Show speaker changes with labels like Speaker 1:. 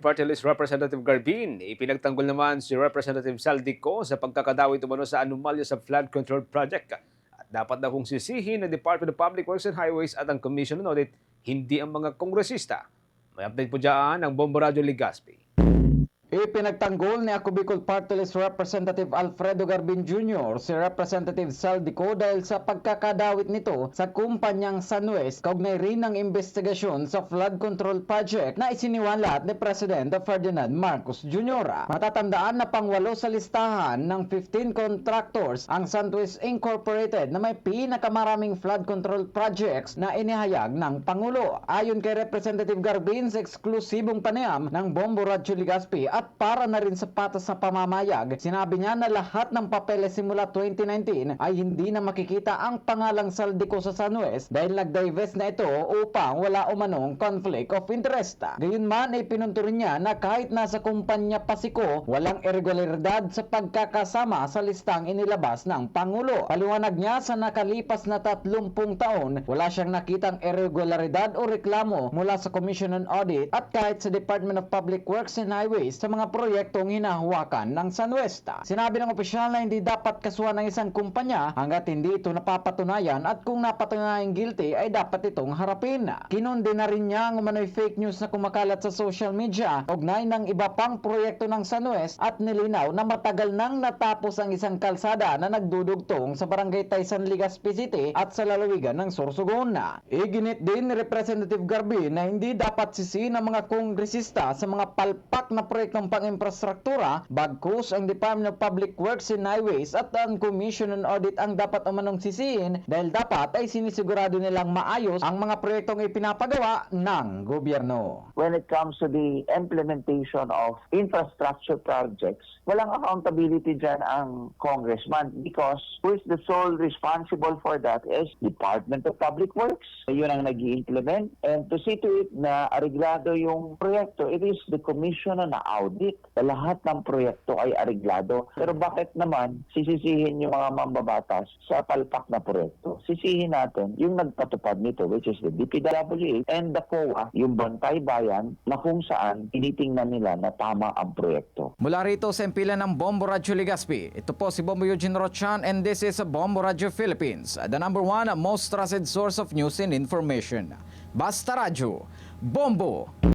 Speaker 1: Party List Representative Garbin, ipinagtanggol naman si Representative Saldico sa pagkakadawi tumano sa anomalya sa flood control project. At dapat na kung sisihin ng Department of Public Works and Highways at ang Commission on Audit, hindi ang mga kongresista. May update po dyan ang Bombo Radio Ligaspi.
Speaker 2: Ipinagtanggol ni Ako Bicol Party List Representative Alfredo Garbin Jr. si Representative Saldico dahil sa pagkakadawit nito sa kumpanyang Sunwest kaugnay rin ng investigasyon sa flood control project na isiniwalat ni President Ferdinand Marcos Jr. Matatandaan na pangwalo sa listahan ng 15 contractors ang Sunwest Incorporated na may pinakamaraming flood control projects na inihayag ng Pangulo. Ayon kay Representative Garbin sa eksklusibong panayam ng Bombo Radyo Ligaspi at para na rin sa patas sa pamamayag, sinabi niya na lahat ng papeles simula 2019 ay hindi na makikita ang pangalang Saldico sa Sunwest dahil nag-divest na ito upang wala umanong conflict of interest. Gayunman ay pinunturin niya na kahit nasa kumpanya Pasiko, walang irregularidad sa pagkakasama sa listang inilabas ng Pangulo. Paliwanag niya sa nakalipas na 30 taon, wala siyang nakitang irregularidad o reklamo mula sa Commission on Audit at kahit sa Department of Public Works and Highways sa mga proyektong hinahawakan ng Sunwest. Sinabi ng opisyal na hindi dapat kasuhan ng isang kumpanya hanggat hindi ito napapatunayan at kung napatunayan guilty ay dapat itong harapin. Kinundi na rin niya ang umano'y fake news na kumakalat sa social media ugnay ng iba pang proyekto ng Sunwest at nilinaw na matagal nang natapos ang isang kalsada na nagdudugtong sa barangay Taysan Legazpi City at sa lalawigan ng Sorsogon. Iginit din ni Representative Garbi na hindi dapat sisi ng mga kongresista sa mga palpak na proyektong pang-infrastruktura bagkus ang Department of Public Works and Highways at ang Commission on Audit ang dapat umanong sisihin dahil dapat ay sinisigurado nilang maayos ang mga proyektong ipinapagawa ng gobyerno.
Speaker 3: when it comes to the implementation of infrastructure projects, walang accountability dyan ang congressman because who is the sole responsible for that is Department of Public Works. Yun ang nag implement and to see to it na areglado yung proyekto, it is the commission na audit na lahat ng proyekto ay areglado. Pero bakit naman sisisihin yung mga mambabatas sa palpak na proyekto? Sisihin natin yung nagpatupad nito which is the DPWH and the COA, yung Bantay Bayan na kung saan tinitingnan nila na tama ang proyekto.
Speaker 2: Mula rito sa impilan ng Bombo Radyo Ligaspi, ito po si Bombo Eugene Rochan and this is Bombo Radyo Philippines, the number one most trusted source of news and information. Basta Radyo, Bombo!